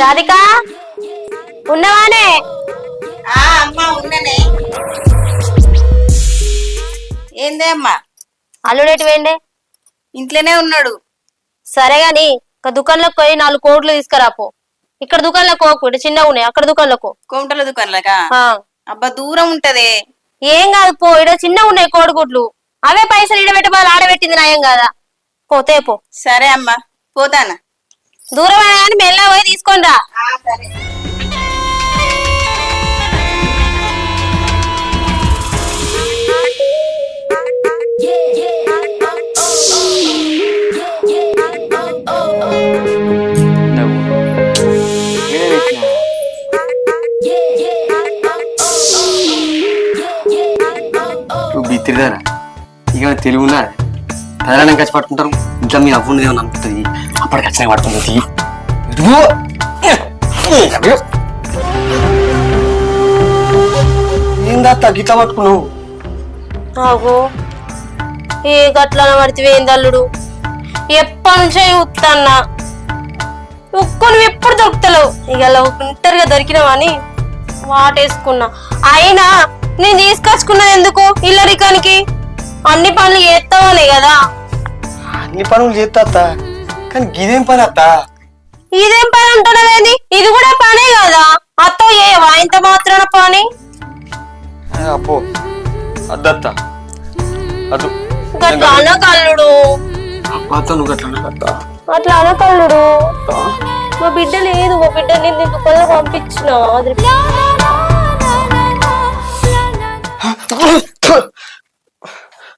రాధిక? ఉన్నవానే? ఆ అమ్మా ఉన్ననే. ఏందే అమ్మా? అల్లుడేటి వేయండి ఇంట్లోనే ఉన్నాడు. సరే గాని ఒక దుకాణంలోకి పోయి నాలుగు కోట్లు తీసుకురాపో. ఇక్కడ దుకాణంలో కోకు ఇటు చిన్నగా ఉన్నాయి అక్కడ దుకాణంలో కోమటల దుకాణంలోకా? ఆ. అబ్బా దూరం ఉంటదే. ఏం కాదు పో ఇక్కడ చిన్నగా ఉన్నాయి కోడిగుడ్లు. అవే పైసలు ఇడబెట్టబాలు ఆడబెట్టింది నయం కదా? పోతే పో. సరే అమ్మా పోతానా? దూరం అయినా మెల్లగా పోయి తీసుకొని రా. సరే బిత్తిరిదారా ఇక తెలుగు ఉన్నా ప్రధానం ఖర్చు ఇంట్లో మీ అవ్వు ఏమన్నా అనుకుంటుంది అప్పటికి ఇదిగో! ఏందా గిట్లా పట్టుకున్నావు ఆగో ఏ గట్ల పడితే ఏందల్లుడు ఎప్పటి నుంచో చూస్తాన్నా ఉక్కు నువ్వు ఎప్పుడు దొరుకుతలేవు ఇక ఒంటరిగా దొరికినావని వాటేసుకున్నా అయినా నేను తీసుకొచ్చుకున్నది ఎందుకు ఇల్లరికానికి అన్ని పనులు చేస్తావనే కదా అన్ని పనులు చేస్తా కానీ గిదేం పని అత్త? ఇదేం పని అంటున్నదేంది ఇది కూడా పనే కదా? అత్తో ఏవా ఇంత మాత్రాన పని? అప్పో అద్దత్త. అదు. గట్ల అనకల్లుడు అత్త నువ్వు అట్లా అనకల్లుడు మా బిడ్డ లేదు మా బిడ్డ నేను నీకు కళ్ళ పంపించిన.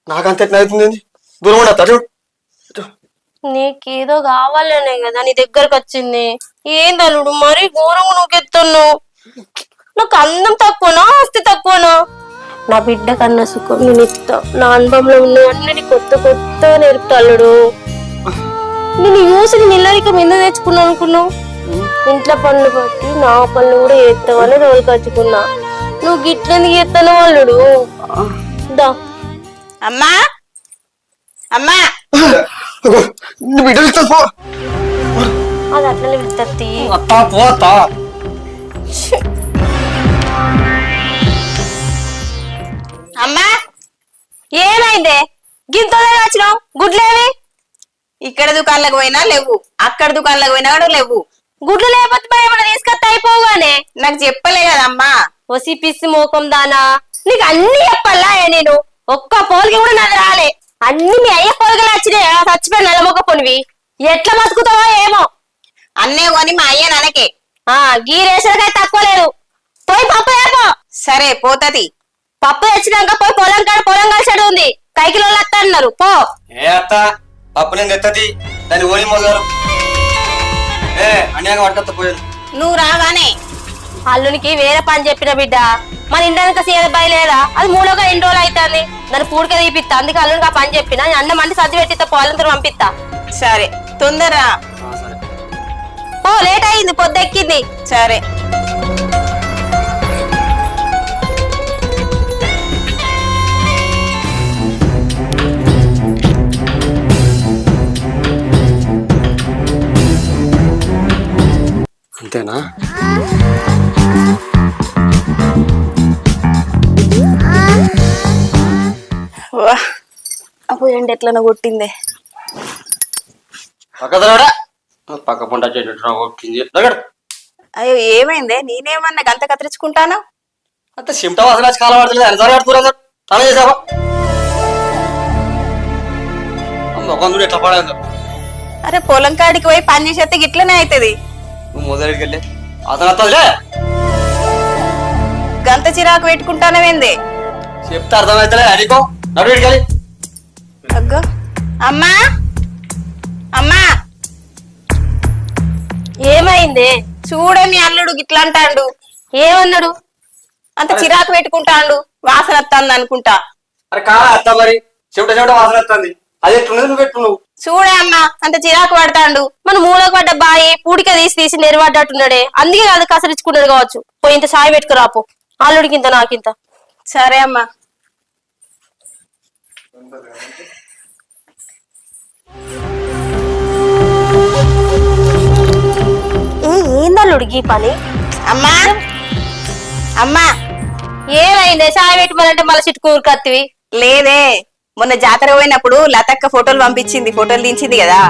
నాకంత ఎట్లా అవుతుంది దూరం చూడు. నీకేదో కావాలనే కదా నీ దగ్గరకు వచ్చింది ఏందల్లుడు మరీ ఘోరంగా నూకెత్తున్నావు. నాకు అందం తక్కువనా ఆస్తి తక్కువనా? నా బిడ్డ కన్నా సుఖం నేను ఇస్తా నా అనుభవంలో ఉన్నవన్నీ కొత్త కొత్త నేర్పుతాడు నేను యూసి నిల్లరికం ఎందుకు తెచ్చుకున్నా అనుకున్నావు? ఇంట్లో పనులు బట్టి నా పనులు కూడా చేస్తావని రోజు కచ్చుకున్నా నువ్వు గిట్లెందుకు చేస్తాను వాళ్ళుడు దా. అమ్మా. అమ్మా. నువ్వు బిడ్డలు ఇస్తా పో. అది అట్లనే విత్తత్తి. అత్త పో అత్త. అమ్మా ఏమైందే? గింతలో వచ్చినావు? గుడ్లేవి? ఇక్కడ దుకాణాలకు పోయినా లేవు. అక్కడ దుకాణాలకు పోయినా కూడా లేవు. గుడ్లు లేకపోతే మరి ఏమైనా తీసుకొస్తే అయిపోగానే నాకు చెప్పలే కదమ్మా. ఒసి పిసి మోకం దానా. నీకు అన్ని చెప్పల్లా ఏ నేను? ఒక్క పోలికి కూడా నాది రాలే. అన్ని మీ అయ్య పోలికలు వచ్చినాయి. చచ్చిపోయిన నెలమొక పొనివి ఎట్లా బతుకుతావో ఏమో. అన్నే కొని మా అయ్య నాన్నకే. ఆ గీ రేషన్కాయ తక్కువ లేదు. పోయి పప్పు ఏపో. సరే పోతది. పప్పు తెచ్చినాక పోయి పొలం కాడ పొలం కలిసాడు ఉంది. కైకిలో అన్నారు. పో. ఏ అత్త పప్పు నేను తెత్తది. దాన్ని ఓని మోగారు ఏ పట్టుకొత్త పోయాను. నువ్వు రాగానే అల్లునికి వేరే పని చెప్పిన బిడ్డ. మన ఇండానికి సీద బయలేదా? అది మూడోగా ఎన్ని రోజులు అవుతుంది దాన్ని పూడిక తీపిస్తా అందుకే అల్లునికి ఆ పని చెప్పిన. నేను అన్న మంది సర్ది పెట్టిస్తా పోలంతా పంపిస్తా సరే తొందర సరే. ఓ లేట్ అయింది పొద్దెక్కింది. సరే. అంతేనా? ఎండ ఎట్లనో కొట్టిందే. పక్క పంట అయ్యో ఏమైందే? నేనేమన్నా గంత కత్తిరించుకుంటాను? అంత సిమ్టా వాసన వచ్చి కాలం పడుతుంది అని సార్ కడుతురా తన చేసావా? ముఖం చూడు ఎట్లా పడేందో. అరే పొలం కాడికి పోయి పని చేసేస్తే గిట్లనే అవుతుంది నువ్వు అతను గంత చిరాకు పెట్టుకుంటానవేంది చెప్తే నడు అగ్గో. అమ్మా! అమ్మా! ఏమైంది? చూడే మీ అల్లుడు గిట్లా అంటాడు. ఏమన్నాడు? అంత చిరాకు పెట్టుకుంటాడు. వాసన వస్తుంది అనుకుంటా. అరే కాదా అత్త మరి? చెమట చెమట వాసన వస్తుంది అది నువ్వు పెట్టు నువ్వు? చూడే అమ్మా అంత చిరాకు పడతాండు. మన మూలకు పడ్డ బాయి పూడిక తీసి తీసి నెరవడ్డట్టున్నాడే. అందుకే కాదు కసరించుకున్నాడు కావచ్చు. పోయి ఇంత సాయం పెట్టుకురాపో. అల్లుడికి ఇంత నాకింత సరే అమ్మా. ఏందల్లుడు పని? అమ్మా. అమ్మా. ఏమైంది? సాయం పెట్టుమనంటే మళ్ళీ చిట్టుకూరు కత్తివి లేదే. మొన్న జాతర పోయినప్పుడు లతక్క ఫోటోలు పంపించింది ఫోటోలు దించింది కదా.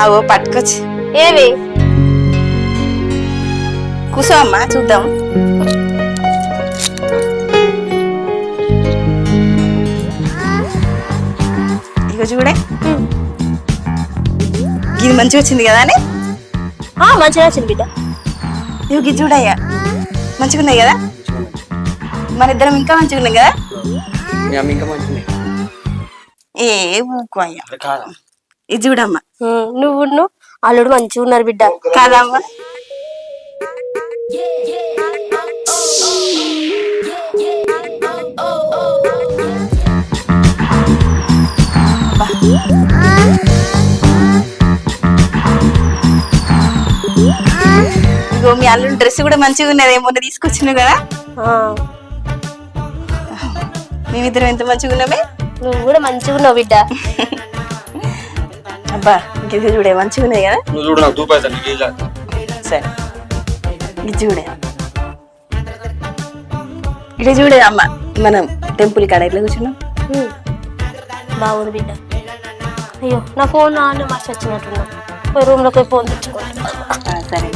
అవో పట్టుకొచ్చి. ఏవి? కూసో అమ్మా చూద్దాం. ఇగో చూడే ఇది మంచిగా వచ్చింది కదా అని? ఆ, మంచిగా వచ్చింది బిడ్డ. ఇవి ఇది చూడయ్యా. మంచిగా ఉన్నాయి కదా? మన ఇద్దరం ఇంకా మంచిగా ఉన్నాం కదా? మీ అమ్మ ఇంకా మంచిది ఏ ఊకు అయ్యా. ఇది చూడమ్మా. నువ్వు అల్లుడు మంచిగా ఉన్నారు బిడ్డ. కాదమ్మా. మీ అల్లుడి డ్రెస్ కూడా మంచిగా ఉన్నది. మొన్న తీసుకొచ్చినావు కదా? ఆ, మేమిద్దరం ఎంత మంచిగా ఉన్నామే? నువ్వు కూడా మంచిగా ఉన్నావు బిడ్డ. అబ్బా ఇది చూడే మంచిగా ఉన్నాయి కదా? నువ్వు చూడు నాకు దూపాయి సరే. ఇది చూడే. ఇది చూడే అమ్మ మనం టెంపుల్ కాడ ఎట్లా కూర్చున్నాం? బాగుంది బిడ్డ. అయ్యో నా ఫోన్ నాన్న మర్చి వచ్చినట్టున్నా రూమ్లోకి పోయి ఫోన్ తెచ్చుకోండి ఆ, సరే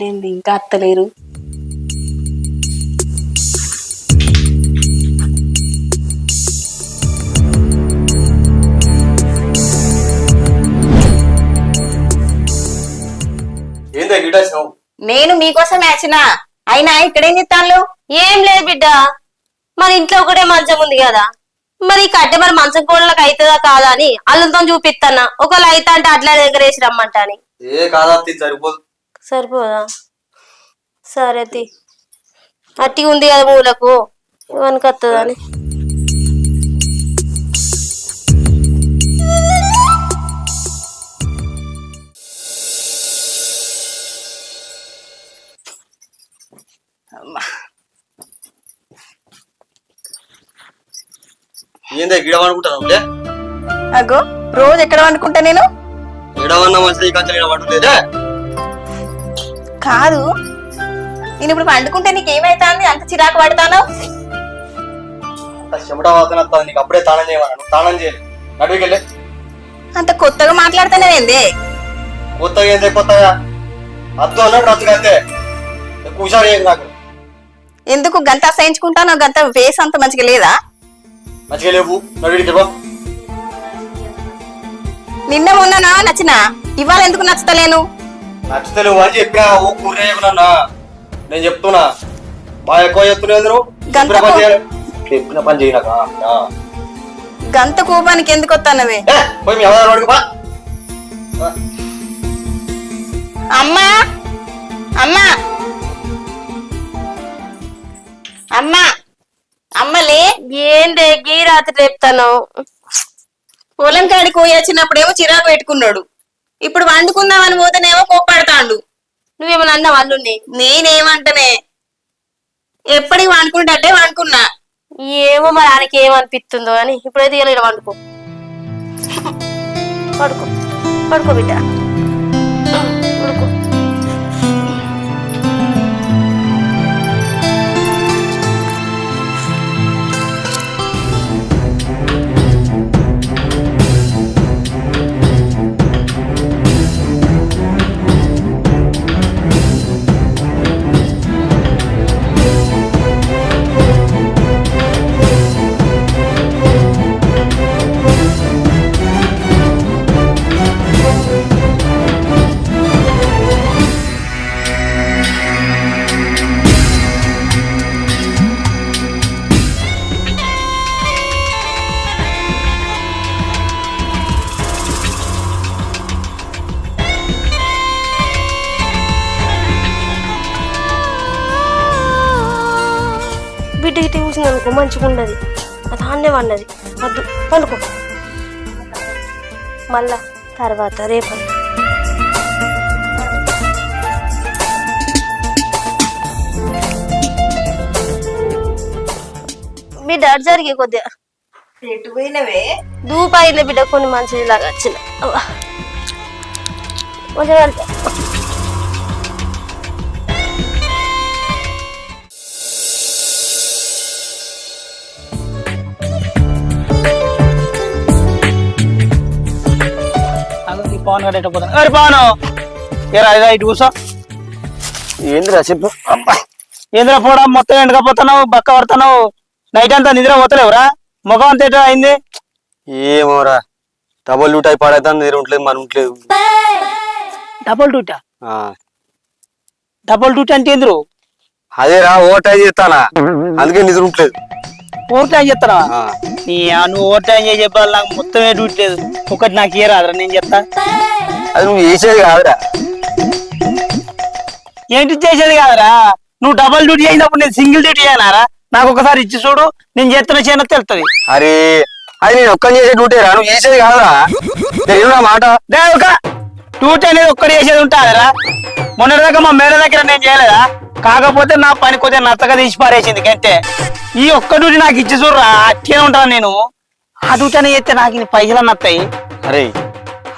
వీళ్ళేంది ఇంకా అత్తలేరు. నేను మీకోసం వచ్చిన అయినా ఇక్కడేం చెప్తాను ఏం లేదు బిడ్డ. మన ఇంట్లో ఒకటే మంచం ఉంది కదా. మరి కట్టె మరి మంచం కోళ్ళకి అవుతుందా కాదా అని అల్లంతో చూపిస్తానా ఒకవేళ అయితే అంటే అట్లా దగ్గర వేసి రమ్మంటా అని ఏ కాదా సరిపోదు. సరిపోదా? సరే తి. అట్టి ఉంది కదా మూలకు. ఇవన్నీ వస్తుందని ఏందా అనుకుంటాను అగో రోజు ఎక్కడ వండుకుంటా నేను? గిడవన్నా మంచిది ఈ కంచెలు గిడ కాదు. నేను ఇప్పుడు వండుకుంటే నీకు ఏమైతుంది అంత చిరాకు పడతాను? చెమట నీకు అప్పుడే తాళం చేయమన్నా. నువ్వు తాళం చేయాలి. నడువుకి వెళ్ళే. అంత కొత్తగా మాట్లాడుతానేంది కొత్తగా ఏందే కొత్తగా అద్దు అన్నప్పుడు అద్దు అంతే ఎక్కువ హుషారు నాకు. ఎందుకు గంట అసహించుకుంటాను గంట వేస్ అంత మంచిగా లేదా? మంచిగా లేవు. నడువుకి నిన్న మొన్ననా నచ్చిన? ఇవాళ ఎందుకు నచ్చుతలేను? నచ్చుతలేవు అని చెప్పినా ఓ కూర నేను చెప్తున్నా. బాగా ఎక్కువ గంత చెప్పిన పని చెప్పిన చేయనాక గంత కోపానికి ఎందుకు వస్తానవే పోయి మీ ఎవరు అడుగు బా అమ్మా అమ్మా. అమ్మా అమ్మలే. ఏందే గీ రాత్రి రేపుతాను పొలం కాడికి పోయి వచ్చినప్పుడేమో చిరాకు పెట్టుకున్నాడు. ఇప్పుడు వండుకుందామని పోతేనేమో కోప్పడతాండు. నువ్వేమన్నా అన్నావు అల్లుడిని నేనేమంటనే? ఎప్పటికి వండుకుంటే వండుకున్నా. ఏమో మరి ఆయనకి ఏమనిపిస్తుందో అని. ఇప్పుడైతే ఇలా వండుకో. పడుకో. పడుకో బిడ్డ. మంచిగా ఉండదు అది ఆన్నే వండది వద్దు పండుకో మళ్ళా తర్వాత రేపు. బిడ్డ జరిగే కొద్దిగా. ఎటు పోయినవే? దూపు అయింది బిడ్డ కొన్ని మంచిది లాగా వచ్చిన. కొంచెం పవన్ గడ ఎట్ట పోతాను అరే పవన్! ఏరా ఇదా ఇటు కూర్చో. ఏందిరా చెప్పు. ఏంద్రా పోవడం మొత్తం ఎండకపోతున్నావు బక్క పడుతున్నావు. నైట్ అంతా నిద్ర పోతలేవురా? ముఖం అంత ఎట్లా అయింది? ఏమోరా డబల్ లూట్ అయిపోయితే నిద్ర ఉండలేదు మనం ఉండలేదు. డబుల్ ఆ, డబుల్ డ్యూటీ అంటే ఏంద్రు? అదేరా ఓవర్ టైం చేస్తానా? అందుకే నిద్ర ఉండలేదు. ఓవర్ టైం చేస్తానా నువ్వు ఓవర్ టైం చేసి చెప్పాలి నాకు మొత్తమే డ్యూటీ లేదు. ఒకటి నాకు ఏ రాదురా నేను చెప్తా. అది నువ్వు చేసేది కాదురా. ఏంటి చేసేది కాదురా? నువ్వు డబుల్ డ్యూటీ చేసినప్పుడు నేను సింగిల్ డ్యూటీ చేయనారా నాకు ఒకసారి ఇచ్చి చూడు నేను చేస్తున్న చేయన తెలుస్తుంది అరే అది నేను ఒక్కని చేసే డ్యూటీ రా నువ్వు చేసేది కాదురా. నేను నా మాట. డ్యూటీ అనేది ఒక్కటి చేసేది ఉంటుందిరా. మొన్నటిదాకా మా మేడ దగ్గర నేను చేయలేదా? కాకపోతే నా పని కొద్దిగా నచ్చగా తీసి పారేసింది కంటే ఈ ఒక్క డ్యూటీ నాకు ఇచ్చి చూడరా అట్టే ఉంటాను నేను. ఆ డ్యూటీ చేస్తే నాకు ఇన్ని పైసలు నత్తాయి. అరే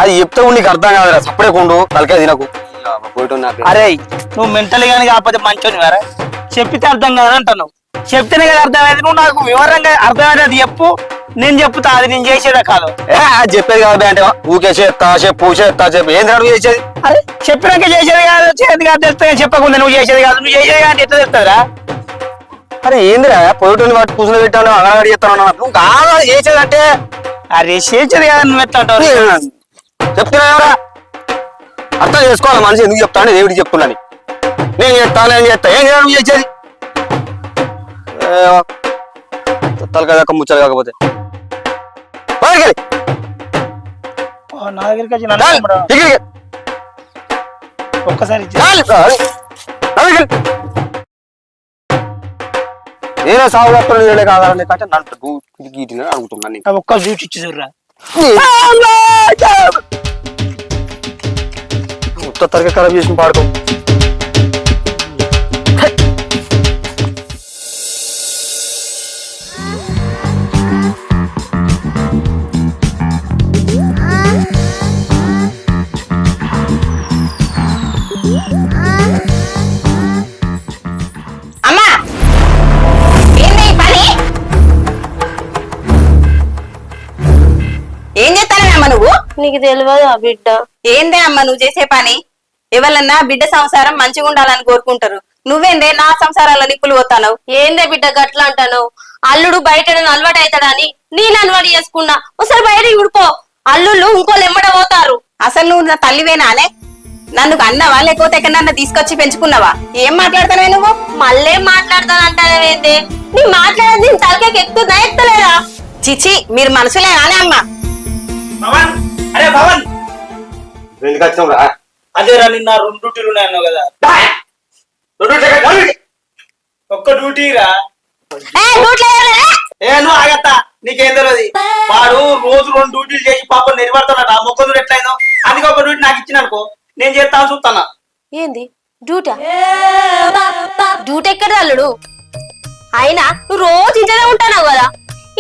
అది చెప్తే నీకు అర్థం కాదురా సప్పుడే కొండు తలకాయ తినకు. అరే నువ్వు మెంటల్ గాని కాకపోతే మంచోని వేరే చెప్పితే అర్థం కాదు అంటున్నావు. చెప్తేనే కదా అర్థమైంది నువ్వు నాకు వివరంగా అర్థమైనది చెప్పు. నేను చెప్తా అది నేను చేసేదే కాదు. చెప్పేది కాదు అంటే ఊకే చేస్తా చెప్పు చేస్తా చెప్పు. ఏం నువ్వు చేసేది? అరే చెప్పినాక చేసేది కాదు చేసేది కాదు తెలుస్తుంది చెప్పకుండా నువ్వు చేసేది కాదు నువ్వు చేసేది కాదు ఎట్లా తెలుస్తుందిరా? అరే ఏందిరా? పొయ్యటోని వాటి కూర్చుని పెట్టాను అంగన్వాడి చేస్తాను. నువ్వు కాదా చేసేదంటే? అరే చేసేది కాదు నువ్వు ఎట్లా అంటావు? చెప్తున్నా ఎవరా? అర్థం చేసుకోవాలి? మనిషి ఎందుకు చెప్తాను దేవుడికి చెప్తున్నాను. నేను చెప్తాను నేను చేస్తా ఏం చేయాలి నువ్వు చేసేది? తలకాయ ముచ్చాలి కాకపోతే. నా దగ్గరికి వచ్చి నన్ను చాలు, చంపడం. ఇక్కడికి. ఒక్కసారి. నేనే సాగు వస్తాను నేనే కావాలని కంటే నన్ను గీటిన అడుగుతున్నాను ఒక్క డ్యూటీ ఇచ్చి చూడరా. ఉత్త తరగతి ఖరాబ్ చేసిన పాడుకో. నీకు తెలియదు ఆ బిడ్డ? ఏందే అమ్మ నువ్వు చేసే పని? ఎవరన్నా బిడ్డ సంసారం మంచిగా ఉండాలని కోరుకుంటారు. నువ్వేందే నా సంసారాల నిప్పులు పోతావు ఏందే బిడ్డ గట్లా అంటాను అల్లుడు బయట అలవాటు అవుతాడని నేను అలవాటు చేసుకున్నా. ఒకసారి బయట ఉడిపో అల్లుళ్ళు ఇంకోళ్ళు ఎమ్మడ పోతారు. అసలు నువ్వు నా తల్లివేనానే నన్ను అన్నావా లేకపోతే ఎక్కడన్నా తీసుకొచ్చి పెంచుకున్నావా? ఏం మాట్లాడతానే నువ్వు? మళ్ళీ మాట్లాడతానంటావేందే? నీ మాట్లాడేది నీ తలకాయకి ఎక్కుతుందా ఎక్కలేదా? చిచి మీరు మనసులేనానే అమ్మా. అరే పవన్ ఎందుకు వచ్చినావు రా? అదేరా నిన్న రెండు డ్యూటీలు ఉన్నాయి అన్నావు కదా. ఒక్క డ్యూటీ రా ఏ నువ్వు ఆగత్తా. నీకేం తెలియదు వాడు రోజు రెండు డ్యూటీలు చేసి పాపం నిలబడతాడట మొక్కలు ఎట్లయిందో. అందుకే ఒక డ్యూటీ నాకు ఇచ్చిన అనుకో. నేను చేస్తాను చూస్తానా ఏంది? డ్యూటా డ్యూటీ ఎక్కడ అల్లుడు? అయినా నువ్వు రోజు ఇంట్లోనే ఉంటావు కదా.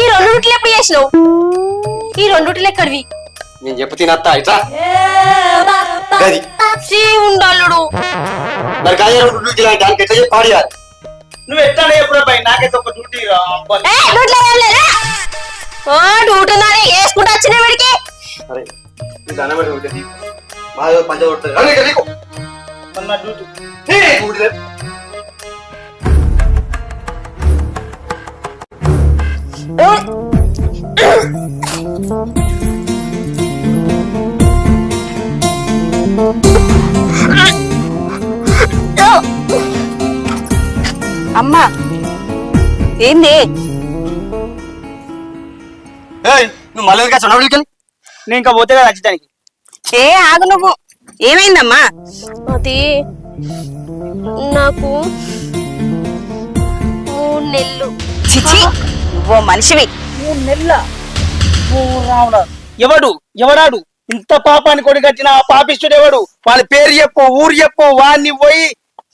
ఈ రెండు డ్యూటీలు ఎప్పుడు చేసినావు? ఈ రెండు డ్యూటీలు ఎక్కడివి? నేను చెప్పు తినత్తా ఇట్లా? గది. చీ ఉండాలుడు. మరి డ్యూటీలు అంటే దానికి ఎట్లా చెప్పి పాడియాలి నువ్వు ఎట్లా ఎప్పుడు నాకైతే ఒక డ్యూటీ డ్యూటీ ఉందని వేసుకుంటూ వచ్చిన వీడికి. అరే నీకు దండం పెట్టి ఊరికే బాగా పంచ కొడుతుంది. ఇక్కడ నీకు. డ్యూటీ. అమ్మా. ఏంది? ఏయ్, నువ్వు మళ్ళీ వెళ్ళి. నేను ఇంకా పోతే కదా వచ్చడానికి ఏ ఆగు నువ్వు. ఏమైందమ్మా? అది నాకు మూడు నెలలు. చిచి ఓ మనిషివి. మూడు నెలల? ఎవడు? ఎవడాడు? ఇంత పాపాన్ని కొడి కట్టిన ఆ పాపిస్తుడు ఎవడు? వాళ్ళ పేరు చెప్పు ఊరు చెప్పు వాడిని పోయి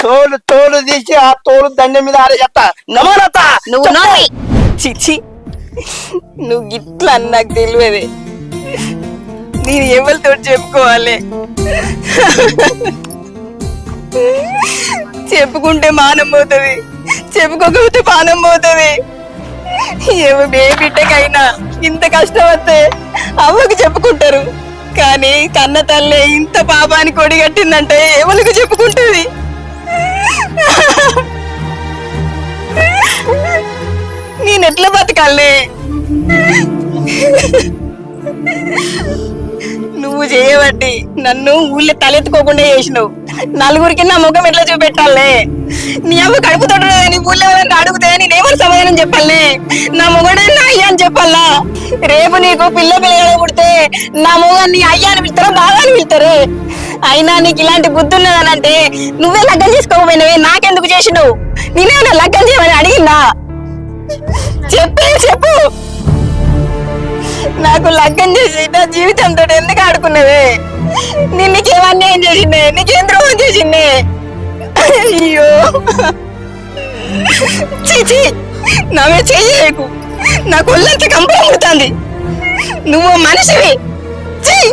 తోలు తోలు తీసి ఆ తోలు దండం మీద ఆరేస్తా నమోనత నువ్వు నోర్మి చిచి నువ్వు గిట్లా అని నాకు తెలియదే. నేను ఎవరితో చెప్పుకోవాలి? చెప్పుకుంటే మానం పోతుంది. చెప్పుకోకపోతే పానం పోతుంది. ఏ బిడ్డకైనా ఇంత కష్టం వస్తే అవ్వకు చెప్పుకుంటారు. కానీ కన్న తల్లి ఇంత పాపాన్ని కొడిగట్టిందంటే ఎవరికి చెప్పుకుంటుంది? నేను ఎట్లా బతకాలే? నువ్వు చేయబట్టి నన్ను ఊళ్ళో తలెత్తుకోకుండా చేసినావు. నలుగురికి నా ముఖం ఎట్లా చూపెట్టాలే? నీ అమ్మ కడుపుతో నీ ఊళ్ళో ఎవరైనా అడిగితే నేనేమని సమాధానం చెప్పాలే? నా మొగడే నా అయ్యా అని చెప్పాలా? రేపు నీకు పిల్ల పిల్లగా పుడితే నా మొగ నీ అయ్య అని పిలుతారా బాగా అని పిలుతారే అయినా నీకు ఇలాంటి బుద్ధి ఉన్నదనంటే నువ్వే లగ్గం చేసుకోకపోయినవే నాకెందుకు చేసినావు నేనేమైనా లగ్గం చేయమని అడిగిందా? చెప్పే చెప్పు. నాకు లగ్గం చేసి నా జీవితంతో ఎందుకు ఆడుకున్నవే? నేను నీకేం అన్యాయం చేసిండే? నీకేం ద్రోహం చేసిండే? అయ్యో. చీచి నామే చేయకు నాకు ఒళ్ళంత కంపం పుడుతుంది నువ్వు మనిషివి. చెయ్యి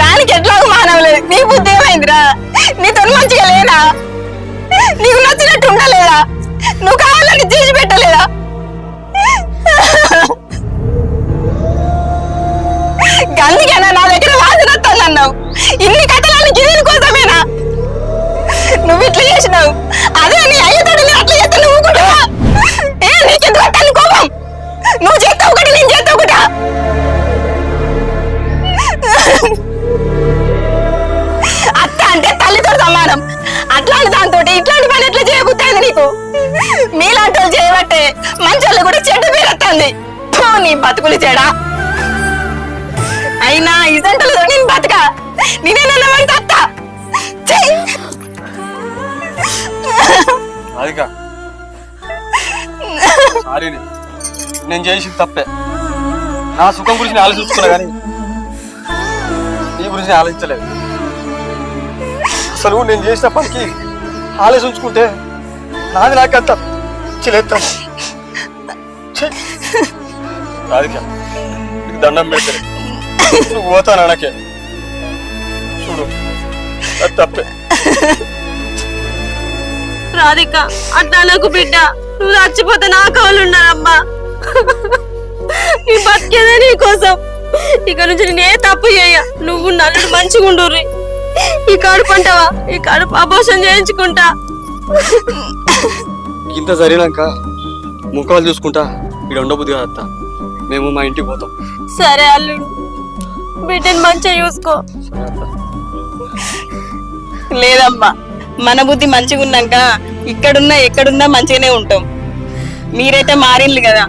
దానికి ఎట్లాగో మానవలేదు నీ బుద్ధి ఏమైందిరా? నీతో మంచిగా లేనా? నీకు నచ్చినట్టు ఉండలేదా? నువ్వు కావాలని చేసి పెట్టలేదా? అందుకేనా నా దగ్గర వాసన అన్నావు ఇన్ని కథలన్నీ గిరిని కోసమేనా? నువ్వు ఇట్లా చేసినావు. అదే నీ అయ్యతోటి నేను అట్లా చేస్తా నువ్వు కూడా ఏ నీకెందుకు వస్తాను కోపం? నువ్వు చేస్తావు ఒకటి నేను చేస్తా ఒకటా? సమానం. అట్లాంటి దాంతో ఇట్లాంటి పని ఎట్లా చేయబుద్ది నీకు? మీలాంటి వాళ్ళు చేయబట్టే మంచోళ్ళు కూడా చెడ్డ పేరు నీ బతుకులు చెడా. అయినా ఇదంటలో నేను బతక నేనే వాడి తత్త చెయ్యి సారీ నేను చేసింది తప్పే. నా సుఖం గురించి నేను ఆలోచించుకున్నా కానీ నీ గురించి ఆలోచించలేదు. అసలు నేను చేసిన పనికి ఆలోచించుకుంటే నాది నాకంత చిలేస్తాను రాధిక నీకు దండం పెడతాను నువ్వు పోతాను అనకే చూడు అది తప్పే. రాధిక అట్లా నాకు బిడ్డ. నువ్వు చచ్చిపోతే నా కవలు ఉన్నారమ్మా. ఈ బతికేదే నీ కోసం. ఇక నుంచి నేను ఏ తప్పు చేయ. నువ్వు నల్లుడు మంచిగా ఉండుర్రి ఈ కడుపు అంటావా ఈ కడుపు అబోషన్ చేయించుకుంటా. ఇంత జరిగినాక ముఖాలు చూసుకుంటా ఇక్కడ ఉండబుద్ది కాదత్త మేము మా ఇంటికి పోతాం. సరే అల్లుడు బిడ్డని మంచిగా చూసుకో. లేదమ్మా మన బుద్ధి మంచిగా ఉన్నాక ఇక్కడున్నా ఎక్కడున్నా మంచిగానే ఉంటాం. మీరైతే మారిండ్లు కదా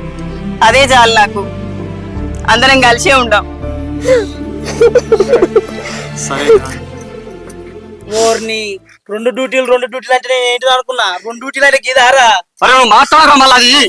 అదే చాలు నాకు. అందరం కలిసే ఉంటాం సరే ఓర్ని రెండు డ్యూటీలు రెండు డ్యూటీలు అంటే నేను ఏంటి అనుకున్నా. రెండు డ్యూటీలు అంటే గీదారా అరే నువ్వు మాట్లాడరా మళ్ళీ అది.